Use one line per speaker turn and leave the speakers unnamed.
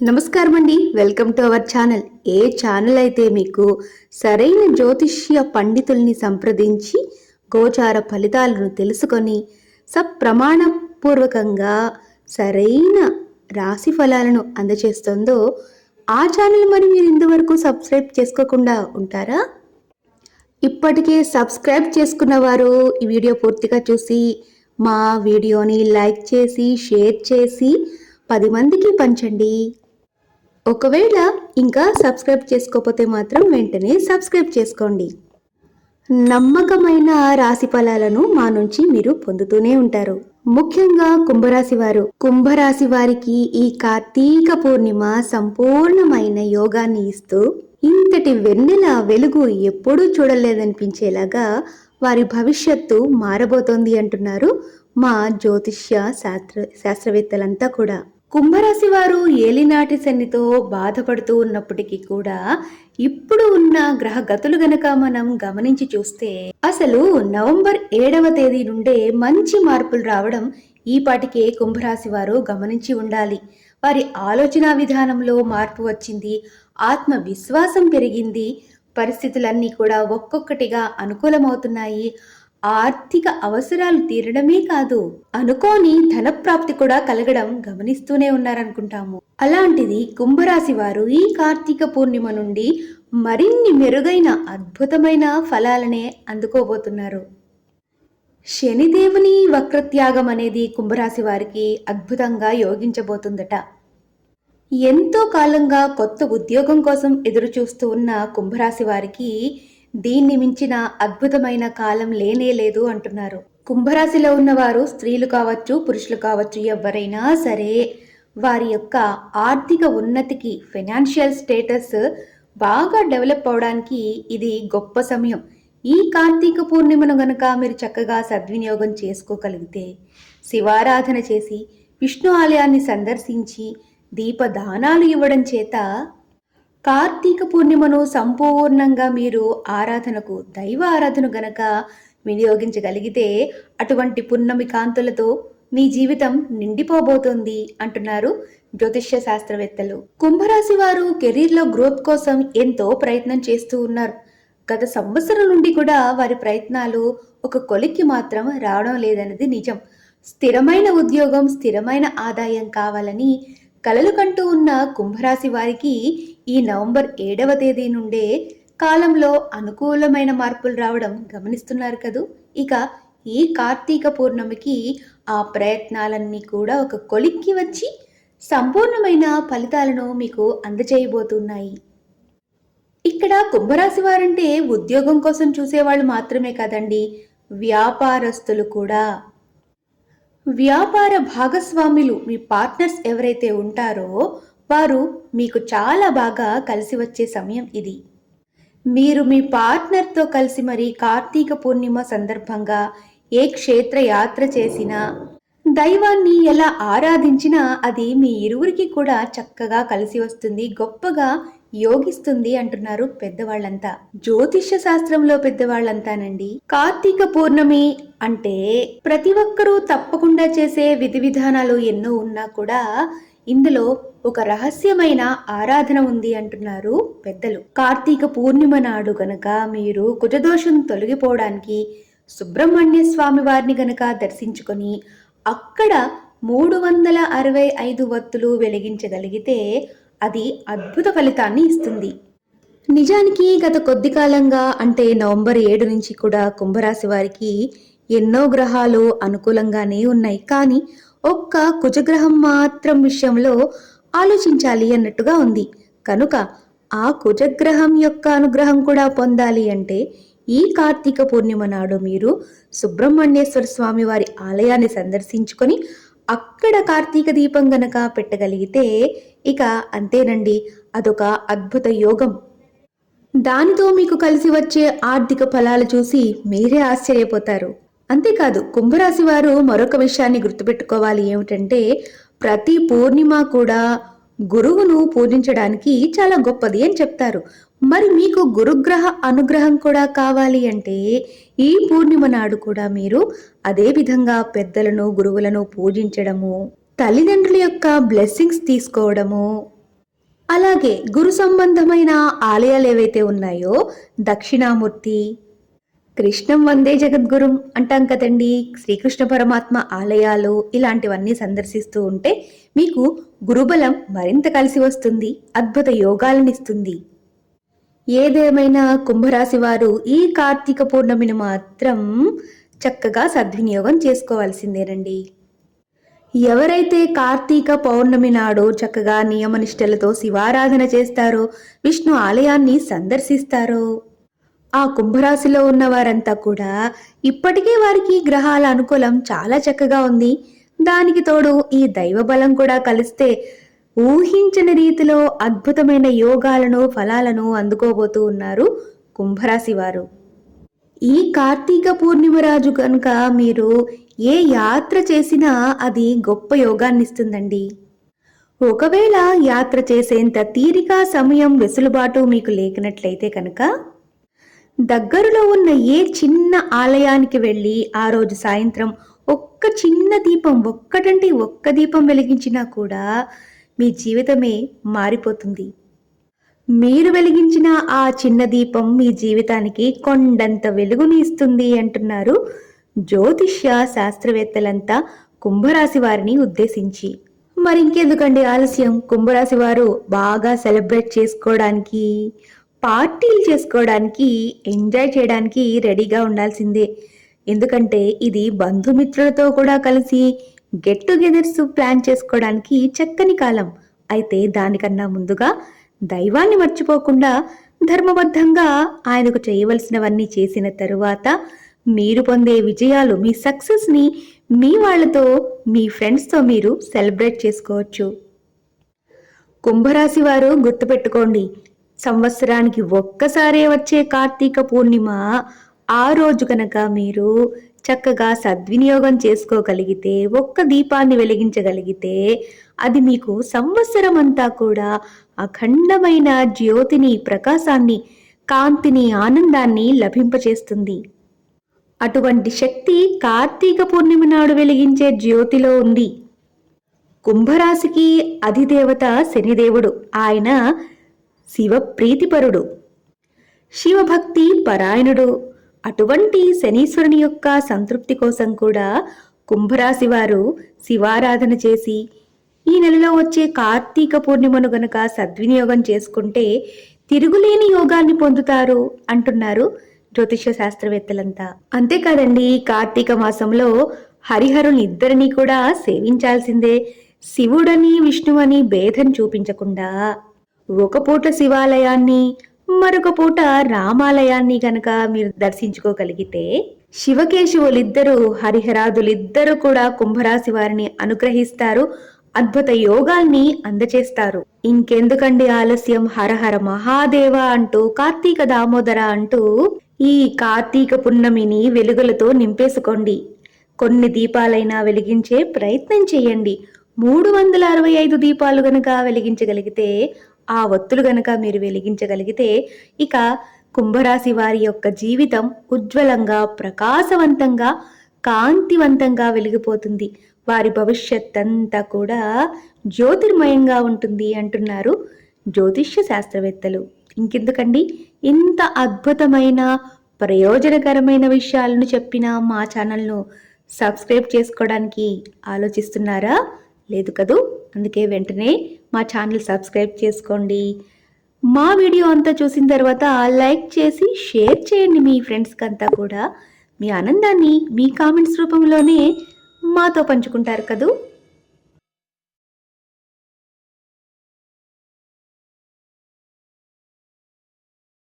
నమస్కారం అండి welcome to our channel. ఏ ఛానల్ అయితే మీకు సరైన జ్యోతిష్య పండితుల్ని సంప్రదించి గోచార ఫలితాలను తెలుసుకొని సప్రమాణపూర్వకంగా సరైన రాశి ఫలాలను అందజేస్తుందో ఆ ఛానల్ మరి మీరు ఇంతవరకు సబ్స్క్రైబ్ చేసుకోకుండా ఉంటారా? ఇప్పటికే సబ్స్క్రైబ్ చేసుకున్న వారు ఈ వీడియో పూర్తిగా చూసి మా వీడియోని లైక్ చేసి షేర్ చేసి పది మందికి పంచండి. ఒకవేళ ఇంకా సబ్స్క్రైబ్ చేసుకోకపోతే మాత్రం వెంటనే సబ్స్క్రైబ్ చేసుకోండి. నమ్మకమైన రాశి ఫలాలను మా నుంచి మీరు పొందుతూనే ఉంటారు. ముఖ్యంగా కుంభరాశి వారు. కుంభరాశి వారికి ఈ కార్తీక పూర్ణిమ సంపూర్ణమైన యోగాన్ని ఇస్తూ ఇంతటి వెన్నెల వెలుగు ఎప్పుడూ చూడలేదనిపించేలాగా వారి భవిష్యత్తు మారబోతోంది అంటున్నారు మా జ్యోతిష్య శాస్త్ర శాస్త్రవేత్తలంతా కూడా. కుంభరాశి వారు ఏలినాటి శనితో బాధపడుతూ ఉన్నప్పటికీ కూడా ఇప్పుడు ఉన్న గ్రహ గతులు గనక మనం గమనించి చూస్తే అసలు నవంబర్ ఏడవ తేదీ నుండే మంచి మార్పులు రావడం ఈ పాటికే కుంభరాశి వారు గమనించి ఉండాలి. వారి ఆలోచన విధానంలో మార్పు వచ్చింది ఆత్మవిశ్వాసం పెరిగింది పరిస్థితులన్నీ కూడా ఒక్కొక్కటిగా అనుకూలమవుతున్నాయి. ఆర్థిక అవసరాలు తీరడమే కాదు అనుకోని ధన ప్రాప్తి కూడా కలగడం గమనిస్తూనే ఉన్నారనుకుంటాము. అలాంటిది కుంభరాశి వారు ఈ కార్తీక పూర్ణిమ నుండి మరిన్ని మెరుగైన అద్భుతమైన ఫలాలనే అందుకోబోతున్నారు. శనిదేవుని వక్రత్యాగం అనేది కుంభరాశి వారికి అద్భుతంగా యోగించబోతుందట. ఎంతో కాలంగా కొత్త ఉద్యోగం కోసం ఎదురు చూస్తూ ఉన్న కుంభరాశి వారికి దీన్ని మించిన అద్భుతమైన కాలం లేనే లేదు అంటున్నారు. కుంభరాశిలో ఉన్నవారు స్త్రీలు కావచ్చు పురుషులు కావచ్చు ఎవరైనా సరే వారి యొక్క ఆర్థిక ఉన్నతికి ఫైనాన్షియల్ స్టేటస్ బాగా డెవలప్ అవడానికి ఇది గొప్ప సమయం. ఈ కార్తీక పూర్ణిమను గనుక మీరు చక్కగా సద్వినియోగం చేసుకోగలిగితే శివారాధన చేసి విష్ణు ఆలయాన్ని సందర్శించి దీపదానాలు ఇవ్వడం చేత కార్తీక పూర్ణిమను సంపూర్ణంగా మీరు ఆరాధనకు దైవ ఆరాధన గనక వినియోగించగలిగితే అటువంటి పున్నమి కాంతులతో మీ జీవితం నిండిపోబోతోంది అంటున్నారు జ్యోతిష్య శాస్త్రవేత్తలు. కుంభరాశి వారు కెరీర్లో గ్రోత్ కోసం ఎంతో ప్రయత్నం చేస్తూ ఉన్నారు. గత సంవత్సరం నుండి కూడా వారి ప్రయత్నాలు ఒక కొలిక్కి మాత్రం రావడం లేదన్నది నిజం. స్థిరమైన ఉద్యోగం స్థిరమైన ఆదాయం కావాలని కలలు కంటూ ఉన్న కుంభరాశి వారికి ఈ నవంబర్ ఏడవ తేదీ నుండే కాలంలో అనుకూలమైన మార్పులు రావడం గమనిస్తున్నారు కదూ? ఇక ఈ కార్తీక పూర్ణమికి ఆ ప్రయత్నాలన్నీ కూడా ఒక కొలిక్కి వచ్చి సంపూర్ణమైన ఫలితాలను మీకు అందజేయబోతున్నాయి. ఇక్కడ కుంభరాశి వారంటే ఉద్యోగం కోసం చూసేవాళ్ళు మాత్రమే కాదండి వ్యాపారస్తులు కూడా. వ్యాపార భాగస్వాములు మీ పార్ట్నర్స్ ఎవరైతే ఉంటారో వారు మీకు చాలా బాగా కలిసి వచ్చే సమయం ఇది. మీరు మీ పార్ట్నర్తో కలిసి మరి కార్తీక పూర్ణిమ సందర్భంగా ఏ క్షేత్ర యాత్ర చేసినా దైవాన్ని ఎలా ఆరాధించినా అది మీ ఇరువురికి కూడా చక్కగా కలిసి వస్తుంది గొప్పగా యోగిస్తుంది అంటున్నారు పెద్దవాళ్ళంతా. జ్యోతిష్య శాస్త్రంలో పెద్దవాళ్ళంతానండి. కార్తీక పూర్ణమి అంటే ప్రతి ఒక్కరూ తప్పకుండా చేసే విధి విధానాలు ఎన్నో ఉన్నా కూడా ఇందులో ఒక రహస్యమైన ఆరాధన ఉంది అంటున్నారు పెద్దలు. కార్తీక పూర్ణిమ నాడు గనక మీరు కుజదోషం తొలగిపోవడానికి సుబ్రహ్మణ్య స్వామి వారిని గనక దర్శించుకొని అక్కడ మూడు వందల అరవై ఐదు వత్తులు వెలిగించగలిగితే అది అద్భుత ఫలితాన్ని ఇస్తుంది. నిజానికి గత కొద్ది కాలంగా అంటే నవంబర్ ఏడు నుంచి కూడా కుంభరాశి వారికి ఎన్నో గ్రహాలు అనుకూలంగానే ఉన్నాయి. కానీ ఒక్క కుజగ్రహం మాత్రం విషయంలో ఆలోచించాలి అన్నట్టుగా ఉంది. కనుక ఆ కుజగ్రహం యొక్క అనుగ్రహం కూడా పొందాలి అంటే ఈ కార్తీక పూర్ణిమ నాడు మీరు సుబ్రహ్మణ్యేశ్వర స్వామి వారి ఆలయాన్ని సందర్శించుకొని అక్కడ కార్తీక దీపం గనక పెట్టగలిగితే ఇక అంతేనండి. అదొక అద్భుత యోగం. దానితో మీకు కలిసి వచ్చే ఆర్థిక ఫలాలు చూసి మీరే ఆశ్చర్యపోతారు. అంతేకాదు కుంభరాశి వారు మరొక విషయాన్ని గుర్తుపెట్టుకోవాలి ఏమిటంటే ప్రతి పూర్ణిమ కూడా గురువును పూజించడానికి చాలా గొప్పది అని చెప్తారు. మరి మీకు గురుగ్రహ అనుగ్రహం కూడా కావాలి అంటే ఈ పూర్ణిమ నాడు కూడా మీరు అదే విధంగా పెద్దలను గురువులను పూజించడము తల్లిదండ్రుల యొక్క బ్లెస్సింగ్స్ తీసుకోవడము అలాగే గురు సంబంధమైన ఆలయాలు ఏవైతే ఉన్నాయో దక్షిణామూర్తి కృష్ణం వందే జగద్గురుం అంటాం కదండి. శ్రీకృష్ణ పరమాత్మ ఆలయాలు ఇలాంటివన్నీ సందర్శిస్తూ ఉంటే మీకు గురుబలం మరింత కలిసి వస్తుంది అద్భుత యోగాలనిస్తుంది. ఏదేమైనా కుంభరాశి వారు ఈ కార్తీక పూర్ణమిని మాత్రం చక్కగా సద్వినియోగం చేసుకోవాల్సిందేనండి. ఎవరైతే కార్తీక పౌర్ణమి నాడు చక్కగా నియమనిష్టలతో శివారాధన చేస్తారో విష్ణు ఆలయాన్ని సందర్శిస్తారో ఆ కుంభరాశిలో ఉన్న వారంతా కూడా ఇప్పటికే వారికి గ్రహాల అనుకూలం చాలా చక్కగా ఉంది. దానికి తోడు ఈ దైవ బలం కూడా కలిస్తే ఊహించని రీతిలో అద్భుతమైన యోగాలను ఫలాలను అందుకోబోతూ ఉన్నారు కుంభరాశి వారు. ఈ కార్తీక పూర్ణిమ రాజు కనుక మీరు ఏ యాత్ర చేసినా అది గొప్ప యోగాన్ని ఇస్తుందండి ఒకవేళ యాత్ర చేసేంత తీరిక సమయం వెసులుబాటు మీకు లేకనట్లయితే కనుక దగ్గరలో ఉన్న ఏ చిన్న ఆలయానికి వెళ్ళి ఆ రోజు సాయంత్రం ఒక్క చిన్న దీపం ఒక్కటంటే ఒక్క దీపం వెలిగించినా కూడా మీ జీవితమే మారిపోతుంది. మీరు వెలిగించిన ఆ చిన్న దీపం మీ జీవితానికి కొండంత వెలుగుని ఇస్తుంది అంటున్నారు జ్యోతిష్య శాస్త్రవేత్తలంతా కుంభరాశి వారిని ఉద్దేశించి. మరి ఇంకెందుకండి ఆలస్యం? కుంభరాశి వారు బాగా సెలబ్రేట్ చేసుకోవడానికి పార్టీలు చేసుకోవడానికి ఎంజాయ్ చేయడానికి రెడీగా ఉండాల్సిందే. ఎందుకంటే ఇది బంధుమిత్రులతో కూడా కలిసి గెట్ టుగెదర్స్ ప్లాన్ చేసుకోవడానికి చక్కని కాలం. అయితే దానికన్నా ముందుగా దైవాన్ని మర్చిపోకుండా ధర్మబద్ధంగా ఆయనకు చేయవలసినవన్నీ చేసిన తరువాత మీరు పొందే విజయాలు మీ సక్సెస్ని మీ వాళ్ళతో మీ ఫ్రెండ్స్తో మీరు సెలబ్రేట్ చేసుకోవచ్చు. కుంభరాశి వారు గుర్తుపెట్టుకోండి. సంవత్సరానికి ఒక్కసారే వచ్చే కార్తీక పూర్ణిమ ఆ రోజు కనుక మీరు చక్కగా సద్వినియోగం చేసుకోగలిగితే ఒక్క దీపాన్ని వెలిగించగలిగితే అది మీకు సంవత్సరం అంతా కూడా అఖండమైన జ్యోతిని ప్రకాశాన్ని కాంతిని ఆనందాన్ని లభింపచేస్తుంది. అటువంటి శక్తి కార్తీక పూర్ణిమ నాడు వెలిగించే జ్యోతిలో ఉంది. కుంభరాశికి అధిదేవత శనిదేవుడు. ఆయన శివ ప్రీతిపరుడు శివభక్తి పరాయణుడు. అటువంటి శనీశ్వరుని యొక్క సంతృప్తి కోసం కూడా కుంభరాశి వారు శివారాధన చేసి ఈ నెలలో వచ్చే కార్తీక పూర్ణిమను గనుక సద్వినియోగం చేసుకుంటే తిరుగులేని యోగాన్ని పొందుతారు అంటున్నారు జ్యోతిష శాస్త్రవేత్తలంతా. అంతేకాదండి కార్తీక మాసంలో హరిహరుని ఇద్దరినీ కూడా సేవించాల్సిందే శివుడని విష్ణువని భేదం చూపించకుండా. ఒక పూట శివాలయాన్ని మరొక పూట రామాలయాన్ని గనక మీరు దర్శించుకోగలిగితే శివకేశవులిద్దరూ హరిహరాదులిద్దరూ కూడా కుంభరాశి వారిని అనుగ్రహిస్తారు అద్భుత యోగాల్ని అందచేస్తారు. ఇంకెందుకండి ఆలస్యం? హరహర మహాదేవ అంటూ కార్తీక దామోదర అంటూ ఈ కార్తీక పున్నమిని వెలుగులతో నింపేసుకోండి. కొన్ని దీపాలైనా వెలిగించే ప్రయత్నం చేయండి. మూడు వందల అరవై ఐదు దీపాలు గనక వెలిగించగలిగితే ఆ ఒత్తులు గనక మీరు వెలిగించగలిగితే ఇక కుంభరాశి వారి యొక్క జీవితం ఉజ్వలంగా ప్రకాశవంతంగా కాంతివంతంగా వెలిగిపోతుంది. వారి భవిష్యత్ అంతా కూడా జ్యోతిర్మయంగా ఉంటుంది అంటున్నారు జ్యోతిష్య శాస్త్రవేత్తలు. ఇంకెందుకండి? ఇంత అద్భుతమైన ప్రయోజనకరమైన విషయాలను చెప్పిన మా ఛానల్ను సబ్స్క్రైబ్ చేసుకోవడానికి ఆలోచిస్తున్నారా? లేదు కదూ? అందుకే వెంటనే మా ఛానల్ సబ్స్క్రైబ్ చేసుకోండి. మా వీడియో అంతా చూసిన తర్వాత లైక్ చేసి షేర్ చేయండి మీ ఫ్రెండ్స్కి అంతా కూడా. మీ ఆనందాన్ని మీ కామెంట్స్ రూపంలోనే మాతో పంచుకుంటారు కదూ?